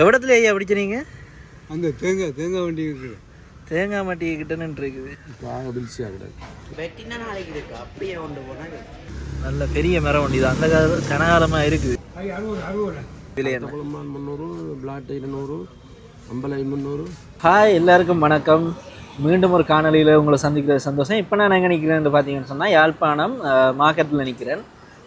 எவ்வளத்துல ஐயா பிடிச்சினீங்க? அங்கே தேங்காய் தேங்காய் வண்டி இருக்குது. தேங்காய் மாட்டி கிட்ட நின்று இருக்குது பாக பிடிச்சியா கிடக்கு வெட்டினா நாளைக்கு இருக்கு அப்படியே கொண்டு போனா நல்ல பெரிய மரம் ஒண்டி இது அந்த கால கனகாலமாக இருக்குது. முந்நூறு பிளாட் இருநூறு அம்பலை முந்நூறு. ஹாய் எல்லாருக்கும் வணக்கம். மீண்டும் ஒரு காணொளியில் உங்களை சந்திக்கிறது சந்தோஷம். இப்போ நான் எங்கே நிற்கிறேன்னு பார்த்தீங்கன்னு சொன்னால் யாழ்ப்பாணம் மார்க்கெட்டில் நிற்கிறேன்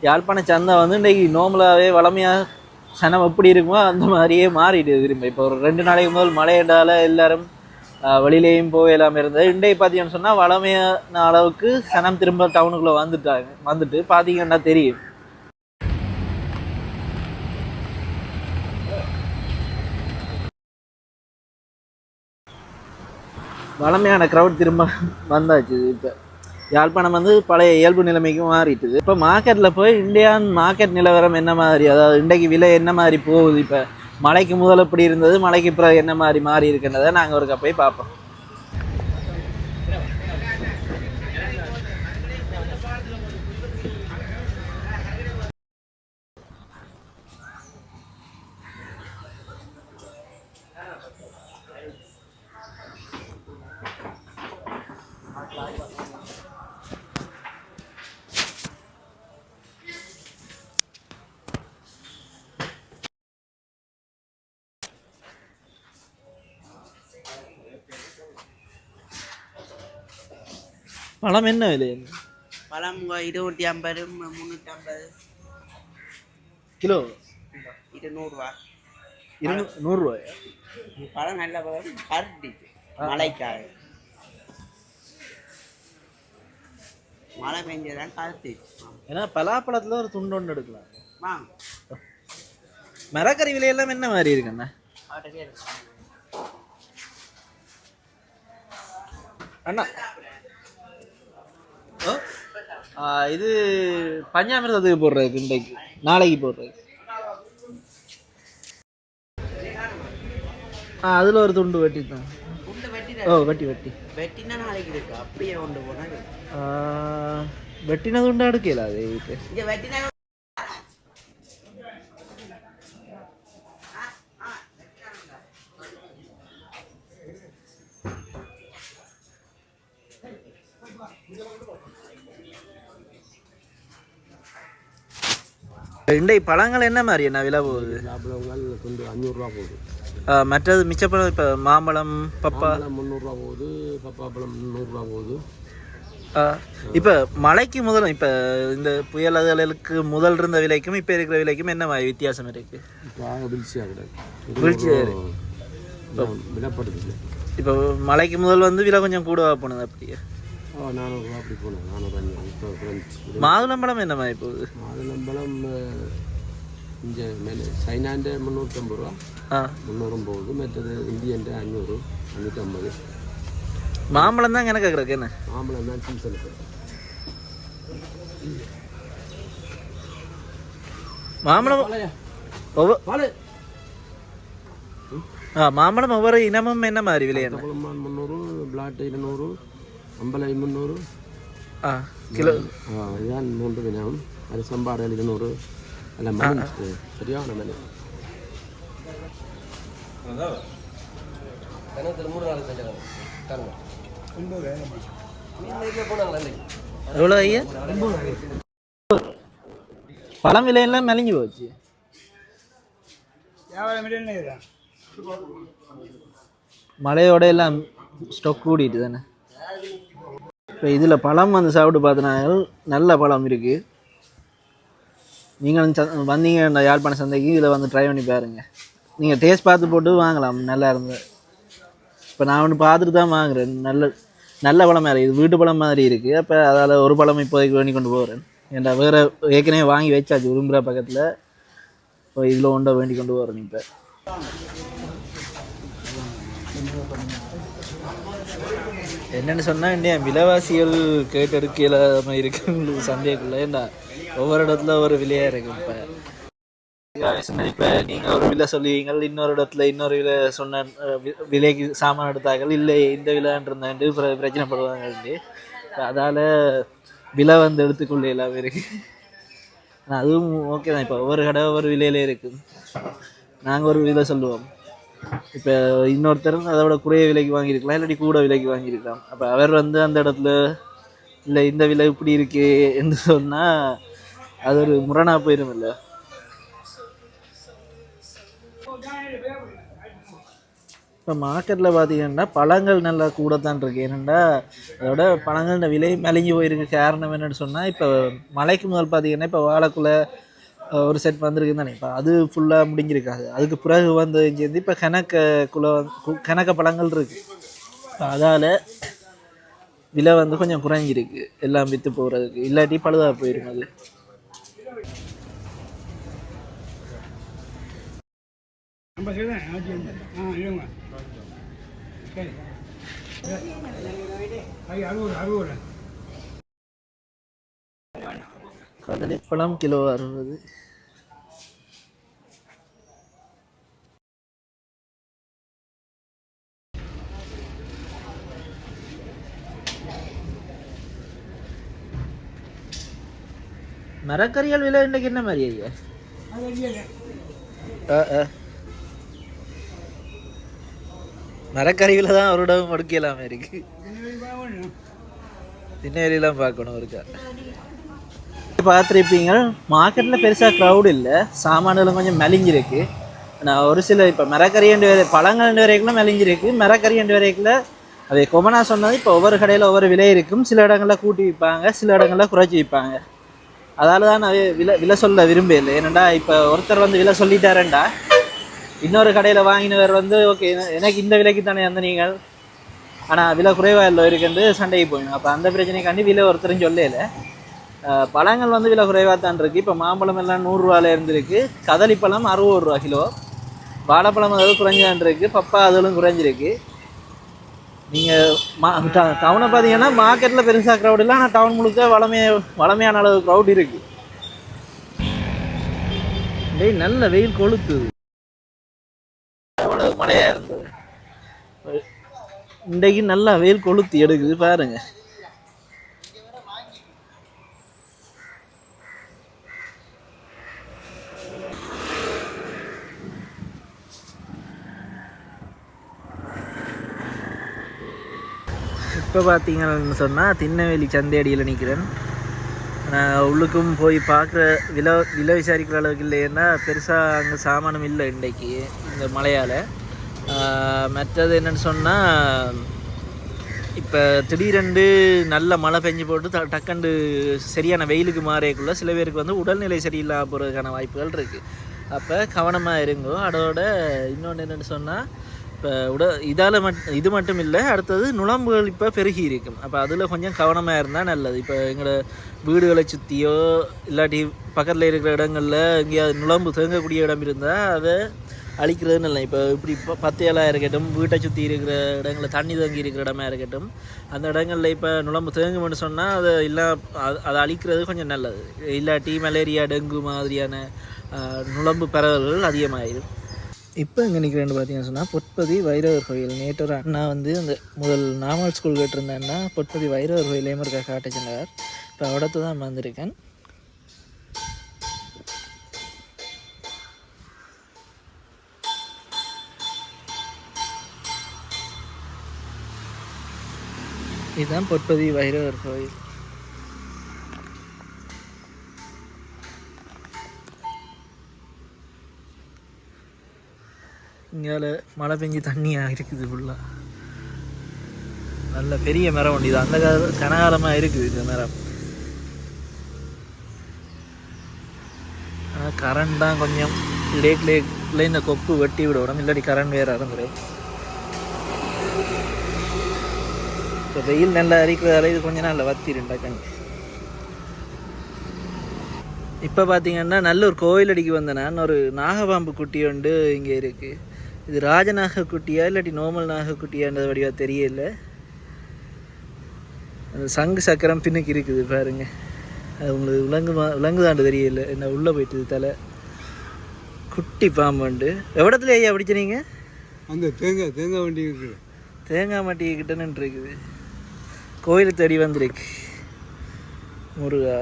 யாழ்ப்பாண சந்தை வந்து இன்றைக்கி நார்மலாகவே வளமையாக சனம் எப்படி இருக்குமோ அந்த மாதிரியே மாறிடுது திரும்ப. இப்போ ஒரு ரெண்டு நாளைக்கு முதல் மழையிடால எல்லாரும் அஹ், வெளியிலேயும் போய் இல்லாமல் இருந்தது. இண்டை பார்த்தீங்கன்னு சொன்னால் வளமையான அளவுக்கு சனம் திரும்ப டவுனுக்குள்ளே வந்துட்டாங்க. வந்துட்டு பார்த்தீங்கன்னா தெரியும்? வளமையான க்ரௌட் திரும்ப வந்தாச்சு இப்போ. யாழ்ப்பாணம் வந்து பழைய இயல்பு நிலைமைக்கு மாறிட்டுது. இப்போ மார்க்கெட்டில் போய் இந்தியான் மார்க்கெட் நிலவரம் என்ன மாதிரி? அதாவது இன்றைக்கு விலை என்ன மாதிரி போகுது? இப்போ மழைக்கு முதல் எப்படி இருந்தது? மழைக்கு பிறகு என்ன மாதிரி மாறி இருக்குன்றதை நாங்கள் ஒரு போய் பார்ப்போம். பழம் என்ன விலை பழம் இருநூற்றி ஐம்பது முந்நூற்றி ஐம்பது கிலோ? இருநூறுவா. இரு நூறுரூவாயா? பழம் நல்ல பழம் கருட்டி மழைக்காக. மழை பெஞ்சதான் கருத்து ஏன்னா பலாப்பழத்தில் ஒரு துண்டு ஒன்று எடுக்கலாம். வாங்க மரக்கறி விலையெல்லாம் என்ன மாதிரி இருக்குண்ணா. அண்ணா இது பஞ்சாமிரதத்துக்கு போடுறது இன்றைக்கு. நாளைக்கு போடுறது. ஆ அதில் ஒரு துண்டு வெட்டி தான் துண்டு வெட்டி ஓ வெட்டி வெட்டி. வெட்டினா நாளைக்கு இருக்கு. அப்படியே கொண்டு போனா ஆ, வெட்டின துண்டு எடுக்கல அது இங்க வெட்டினா இன்றைக்கு பழங்கள் என்ன மாதிரி? என்ன விலை போகுது? அஞ்சூறுரூவா போகுது. மற்றது மிச்சப்பழம் இப்போ மாம்பழம் பப்பா? பழம் முந்நூறுரூவா போகுது பப்பாப்பழம் முந்நூறுரூவா போகுது. இப்ப மழைக்கு முதல் இப்ப இந்த புயல் அதுகளுக்கு முதல் இருந்த விலைக்கும் இப்ப இருக்கிற விலைக்கும் என்ன மாதிரி வித்தியாசம் இருக்கு? பாக பிடிச்சியா கிடக்கு. வீழ்ச்சியா விடப்படுது இப்ப மழைக்கு முதல் வந்து விலை கொஞ்சம் கூடவா போனது அப்படியே. நானூறுரூவா அப்படி போனேன் நானூறு அஞ்சு இப்போ ஃப்ரெண்ட்ஸ் மாதுளம்பழம் என்ன மாதிரி போகுது மாதுளம்பழம் இங்கே மேலே சைனாண்ட முந்நூற்றம்பது ரூபா. ஆ. முந்நூறும் போகுது மற்றது இந்தியன்ட்ட அஞ்சூறு அஞ்சூற்றம்பது மாம்பழம் தான் எனக்கு கிடக்கு என்ன? மாம்பழம் தான் சீசனுக்கு மாம்பழம் ஆ மாம்பழம் ஒவ்வொரு இனமும் என்ன மாதிரி விலை என்ன குளமான் முந்நூறு பிளாட் இருநூறு அம்பலை முந்நூறு ஆ கிலோ ஆ, இதுதான் மூன்று வினம் அது சம்பாடு இருநூறு அல்ல மணி சரியான மணி எவ்வளோ ஐயா பழம் விலையெல்லாம் மெலிஞ்சு போச்சு மழையோட எல்லாம் ஸ்டாக் கூடிட்டு தானே இப்போ இதில் பழம் வந்து சாப்பிட்டு பார்த்தனா நல்ல பழம் இருக்குது நீங்களும் ச- வந்தீங்க இந்த யாழ்ப்பாண சந்தைக்கு இதில் வந்து ட்ரை பண்ணி பாருங்கள் நீங்கள் டேஸ்ட் பார்த்து போட்டு வாங்கலாம் நல்லா இருந்தது இப்போ நான் ஒன்று பார்த்துட்டு தான் வாங்குறேன். நல்ல நல்ல பழம் மாதிரி இது வீட்டு பழம் மாதிரி இருக்குது அப்போ அதால் ஒரு பழம் இப்போதைக்கு வேண்டி கொண்டு போகிறேன் ஏன்டா வேறு ஏற்கனவே வாங்கி வச்சாச்சு விரும்புகிற பக்கத்தில். இப்போ இதில் ஒன்றை வேண்டி கொண்டு போகிறேன் இப்போ. என்னென்னு சொன்னால் இந்தியா விலைவாசிகள் கேட்டெடுக்க இல்லாம இருக்கு உங்களுக்கு சந்தேகக்குள்ள ஏண்டா ஒவ்வொரு இடத்துல ஒரு விலையாக இருக்கு இப்போ? இப்போ நீங்கள் ஒரு விலை சொல்லுவீங்க இன்னொரு இடத்துல இன்னொரு விலை சொன்ன விலைக்கு சாமான் எடுத்தார்கள். இல்லை இந்த விலைன்றிருந்தாண்டு பிரச்சனைப்படுவாங்க அதால் விலை வந்து எடுத்துக்கொள்ள இல்லாம இருக்கு. அதுவும் ஓகே தான். இப்போ ஒவ்வொரு கடை ஒவ்வொரு விலையில இருக்கு. நாங்கள் ஒரு விலை சொல்லுவோம். இப்போ இன்னொருத்தர் அதை விட குறைய விலைக்கு வாங்கியிருக்கலாம் இல்லாட்டி கூட விலைக்கு வாங்கியிருக்கலாம். அப்போ அவர் வந்து அந்த இடத்துல இல்லை இந்த விலை இப்படி இருக்கு என்று சொன்னால் அது ஒரு முரணாக போயிடும் இல்லை? இப்போ மார்க்கெட்டில் பார்த்தீங்கன்னா பழங்கள் நல்லா கூட தான் இருக்கு. ஏனெண்டா அதோட பழங்களோட விலை மலிஞ்சு போயிருக்கு. காரணம் என்னன்னு சொன்னால் இப்போ மழைக்கு முதல் பார்த்தீங்கன்னா இப்போ வாழைக்குள்ள ஒரு செட் வந்திருக்குன்னு தானே இப்போ அது ஃபுல்லாக முடிஞ்சிருக்காது. அதுக்கு பிறகு வந்து இங்கேருந்து இப்போ கணக்க கணக்குள்ள கணக்க பழங்கள் இருக்குது அதால் விலை வந்து கொஞ்சம் குறைஞ்சிருக்கு. எல்லாம் விற்று போகிறதுக்கு இல்லாட்டி பழுதாக போயிடும் அது. ஐம்பது அறுபது. அறுபது பழம் கிலோ அறுபது. மரக்கறிகள் விலை இன்றைக்கு என்ன மாதிரி ஐயா? அது இல்லைங்க ஆ, ஆ. மரக்கறிகளை தான் அவரோட முடுக்கலாமே இருக்கு. திண்ணேரியெல்லாம் பார்க்கணும் இருக்கா பார்த்துருப்பீங்க. மார்க்கெட்டில் பெருசாக க்ரௌடு இல்லை. சாமான்களும் கொஞ்சம் மெலிஞ்சிருக்கு. நான் ஒரு சில இப்போ மரக்கறியண்டு வரை பழங்கள் வரைக்கும் மெலிஞ்சிருக்கு. மரக்கறியண்டு வரைக்கும் அதை கொமனா சொன்னது இப்போ ஒவ்வொரு கடையில் ஒவ்வொரு விலை இருக்கும். சில இடங்களில் கூட்டி விற்பாங்க சில இடங்களில் குறைச்சி விற்பாங்க. அதால் தான் நான் விலை விலை சொல்ல விரும்பல ஏன்னாடா இப்போ ஒருத்தர் வந்து விலை சொல்லிட்டாரண்டா இன்னொரு கடையில் வாங்கினவர் வந்து ஓகே எனக்கு இந்த விலைக்கு தானே அந்த நீங்கள்? ஆனால் விலை குறைவாக இல்லை இருக்குன்னு சண்டைக்கு போயிடும். அப்போ அந்த பிரச்சனைக்காண்டி விலை ஒருத்தரும் சொல்லலை. பழங்கள் வந்து விலை குறைவாக தான் இருக்குது இப்போ மாம்பழம் எல்லாம் நூறுரூவால இருந்திருக்கு கதளிப்பழம் அறுபது ரூபா கிலோ. வாழைப்பழம் அதாவது குறைஞ்சான் இருக்கு. பப்பா அதிலும் குறைஞ்சிருக்கு. நீங்கள் மா டவுனை பார்த்தீங்கன்னா மார்க்கெட்டில் பெருசாக க்ரௌட் இல்லை. ஆனால் டவுன் முழுக்க வளமைய வளமையான அளவு க்ரௌட் இருக்குது டேய் நல்ல வெயில் கொளுத்துது அவ்வளவு மழையா இருந்தது இன்றைக்கு நல்லா வெயில் கொளுத்தி எடுக்குது பாருங்க. இப்போ பார்த்தீங்கன்னு சொன்னால் திண்ணவேலி சந்தையடியில் நிற்கிறேன் நான் உள்ளுக்கும் போய் பார்க்குற விலை விலை விசாரிக்கிற அளவுக்கு இல்லைன்னா பெருசாக அங்கே சாமானம் இல்லை இன்றைக்கு இந்த மழையால். மற்றது என்னன்னு சொன்னால் இப்போ திடீரெண்டு நல்ல மழை பெஞ்சு போட்டு ட- சரியான வெயிலுக்கு மாறியக்குள்ளே சில பேருக்கு வந்து உடல்நிலை சரியில்லாம போகிறதுக்கான வாய்ப்புகள் இருக்குது அப்போ கவனமாக இருங்கோ. அதோட இன்னொன்று என்னென்னு சொன்னால் இப்போ உட இதால் மட் இது மட்டும் இல்லை அடுத்தது நுழம்புகள் இப்போ பெருகி இருக்கும். அப்போ அதில் கொஞ்சம் கவனமாக இருந்தால் நல்லது. இப்போ எங்களோட வீடுகளை சுற்றியோ இல்லாட்டி பக்கத்தில் இருக்கிற இடங்களில் எங்கேயாவது நுழம்பு தேங்கக்கூடிய இடம் இருந்தால் அதை அழிக்கிறது நல்ல இப்போ இப்படி இப்போ பத்தையெல்லாம் இருக்கட்டும் வீட்டை சுற்றி இருக்கிற இடங்களில் தண்ணி தேங்கி இருக்கிற இடமா இருக்கட்டும் அந்த இடங்களில் இப்போ நுழம்பு தேங்கும்னு சொன்னால் அதை இல்லை அது- அதை அழிக்கிறது கொஞ்சம் நல்லது. இல்லாட்டி மலேரியா டெங்கு மாதிரியான நுழம்பு பரவல்கள் அதிகமாகிடும் இப்போ இங்கே நிற்கிறேன்னு பார்த்தீங்கன்னு சொன்னால் பொற்பதி வைரவர் கோயில். நேற்று ஒரு அண்ணா வந்து அந்த முதல் நாமல் ஸ்கூல் கேட்டிருந்தேன்னா பொற்பதி வைரவர் கோயிலையும் இருக்க காட்ட இப்போ அவடத்து தான் வந்திருக்கேன். இதுதான் பொற்பதி வைரவர் கோயில். இங்கால மழை பெஞ்சு தண்ணியாக இருக்குது ஃபுல்லாக நல்ல பெரிய மரம் வண்டி தான் அந்த கால கனகாலமாக இருக்குது இந்த மரம். ஆனால் கரண்ட் தான் கொஞ்சம் லேட் லேட்டில் இந்த கொப்பு வெட்டி விடணும். இல்லாட்டி கரண்ட் வேறு இறந்துடும் இப்போ வெயில் நல்லா அரிக்கிறதால இது கொஞ்ச நாளில் வத்திருண்டா கண் இப்போ பார்த்தீங்கன்னா நல்ல ஒரு கோயில் அடிக்கு வந்தேன் நான். ஒரு நாகபாம்பு குட்டி ஒன்று இங்கே இருக்குது இது ராஜநாக குட்டியா இல்லாட்டி நோமல் நாகக்குட்டியான்றது வடிவா தெரியல. அந்த சங்கு சக்கரம் பின்னுக்கு இருக்குது பாருங்க. அது உங்களுக்கு விலங்குமா விலங்குதாண்டு தெரியல. என்ன உள்ளே போயிட்டுது தலை. குட்டி பாம்புண்டு எவ்வளத்துல ஐயா பிடிச்சனீங்க அந்த தேங்காய் தேங்காய் வண்டி இருக்குது. தேங்காய் மாட்டி கிட்ட நின்று இருக்குது கோயிலை தேடி வந்திருக்கு. முருகா.